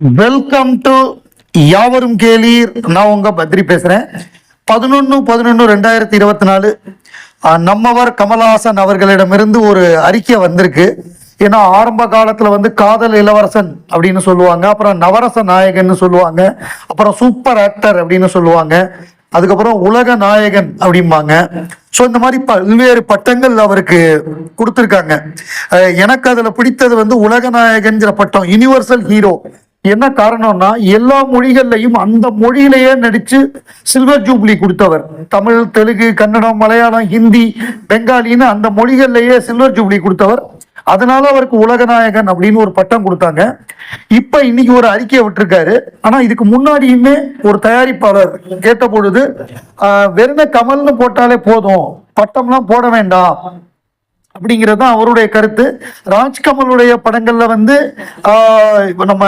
Welcome to யாவரும் கேளீர். நான் உங்க பத்ரி பேசுறேன். பதினொன்னு பதினொன்னு ரெண்டாயிரத்தி இருபத்தி நாலு. நம்மவர் கமலஹாசன் அவர்களிடமிருந்து ஒரு அறிக்கை வந்திருக்கு. ஏன்னா ஆரம்ப காலத்துல வந்து காதல் இளவரசன் அப்படின்னு சொல்லுவாங்க. அப்புறம் நவரச நாயகன்னு சொல்லுவாங்க. அப்புறம் சூப்பர் ஆக்டர் அப்படின்னு சொல்லுவாங்க. அதுக்கப்புறம் உலக நாயகன் அப்படிம்பாங்க. ஸோ இந்த மாதிரி பல்வேறு பட்டங்கள் அவருக்கு கொடுத்துருக்காங்க. எனக்கு அதில் பிடித்தது வந்து உலக நாயகன்கிற பட்டம் யூனிவர்சல் ஹீரோ என்ன காரணம்னா எல்லா மொழிகள்லையும் அந்த மொழியிலேயே நடிச்சு சில்வர் ஜூப்ளி கொடுத்தவர். தமிழ் தெலுங்கு கன்னடம் மலையாளம் ஹிந்தி பெங்காலின்னு அந்த மொழிகள்லேயே சில்வர் ஜூப்ளி கொடுத்தவர். அதனால அவருக்கு உலகநாயகன் அப்படின்னு ஒரு பட்டம் கொடுத்தாங்க. இப்ப இன்னைக்கு ஒரு அறிக்கையை விட்டுருக்காரு. ஆனா இதுக்கு முன்னாடியுமே ஒரு தயாரிப்பாளர் கேட்ட பொழுது ஆஹ், வெறும கமல்னு போட்டாலே போதும். பட்டம்லாம் போட வேண்டாம். அப்படிங்கிறது தான் அவருடைய கருத்து. ராஜ்கமலுடைய படங்கள்ல வந்து நம்ம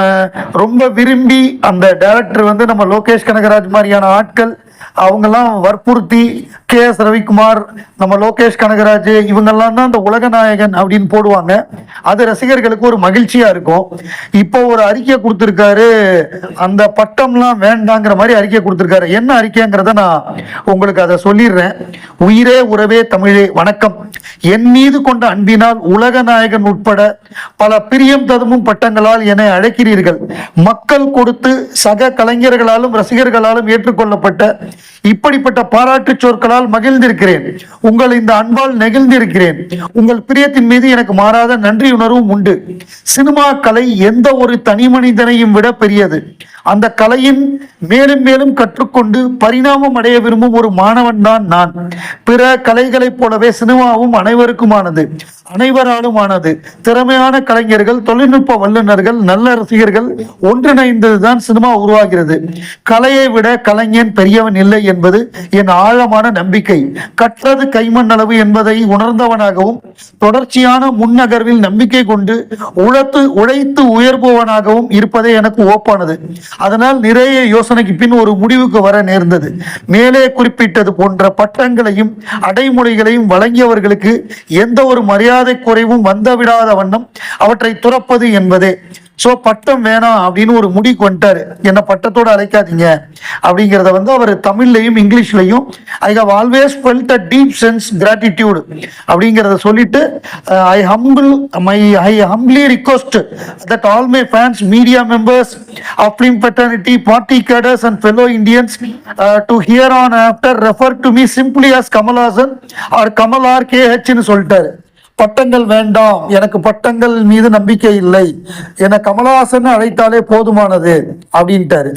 ரொம்ப விரும்பி அந்த டைரக்டர் வந்து நம்ம லோகேஷ் கனகராஜ் மாதிரியான ஆட்கள் அவங்கெல்லாம் வற்புறுத்தி கே எஸ் ரவிக்குமார் நம்ம லோகேஷ் கனகராஜ் இவங்கெல்லாம் தான் அந்த உலக நாயகன் அப்படின்னு போடுவாங்க. அது ரசிகர்களுக்கு ஒரு மகிழ்ச்சியா இருக்கும். இப்போ ஒரு அறிக்கை கொடுத்திருக்காரு அந்த பட்டம்லாம் வேண்டாங்கிற மாதிரி அறிக்கை கொடுத்திருக்காரு. என்ன அறிக்கைங்கிறத நான் உங்களுக்கு அதை சொல்லிடுறேன். உயிரே உறவே தமிழே வணக்கம். என் மீது கொண்ட அன்பினால் உலக நாயகன் உட்பட பல பிரியம் ததுமும் பட்டங்களால் என்னை அழைக்கிறீர்கள். மக்கள் கொடுத்து சக கலைஞர்களாலும் ரசிகர்களாலும் ஏற்றுக்கொள்ளப்பட்ட இப்படிப்பட்ட பாராட்டு சொற்களால் மகிழ்ந்திருக்கிறேன். உங்கள் இந்த அன்பால் நெகிழ்ந்திருக்கிறேன். உங்கள் பிரியத்தின் மீது எனக்கு மாறாத நன்றி உணர்வும் உண்டு. சினிமா கலை எந்த ஒரு தனி மனிதனையும் விட பெரியது. அந்த கலையின் மேலும் மேலும் கற்றுக்கொண்டு பரிணாமம் அடைய விரும்பும் ஒரு மாணவன் தான் நான். பிற கலைகளைப் போலவே சினிமாவும் அனைவருக்குமானது. அனைவராலுமானது. திறமையான கலைஞர்கள் தொழில்நுட்ப வல்லுநர்கள் நல்ல ரசிகர்கள் ஒன்றிணைந்ததுதான் சினிமா உருவாகிறது. கலையை விட கலைஞன் பெரியவன் இல்லை என்பது என் ஆழமான நம்பிக்கை. கற்றது கைமண் அளவு என்பதை உணர்ந்தவனாகவும் தொடர்ச்சியான முன்னகர்வில் நம்பிக்கை கொண்டு உழைத்து உழைத்து உயர்பவனாகவும் இருப்பதே எனக்கு ஓப்பானது. அதனால் நிறைய யோசனைக்கு பின் ஒரு முடிவுக்கு வர நேர்ந்தது. மேலே குறிப்பிட்டது போன்ற பட்டங்களையும் அடைமொழிகளையும் வழங்கியவர்களுக்கு எந்த ஒரு மரியாதை குறைவும் வந்துவிடாத வண்ணம் அவற்றை துறப்பது என்பதே சோ பட்டம் வேணாம் அப்படின்னு ஒரு முடிவுக்கு வந்துட்டாரு என்ன பட்டத்தோட அழைக்காதீங்க. அப்படிங்கிறத வந்து அவர் தமிழ்லையும் இங்கிலீஷ்லையும் I have always felt a deep sense gratitude அப்படிங்கிறத சொல்லிட்டு I humble my I humbly request that all my fans media members of film party cadres and fellow Indians to here on after refer to me simply as Kamal Haasan or Kamal or K ஹெச்னு சொல்லிட்டாரு. பட்டங்கள் வேண்டாம். எனக்கு பட்டங்கள் மீது நம்பிக்கை இல்லை. என கமலஹாசன் அழைத்தாலே போதுமானது அப்படின்ட்டாரு.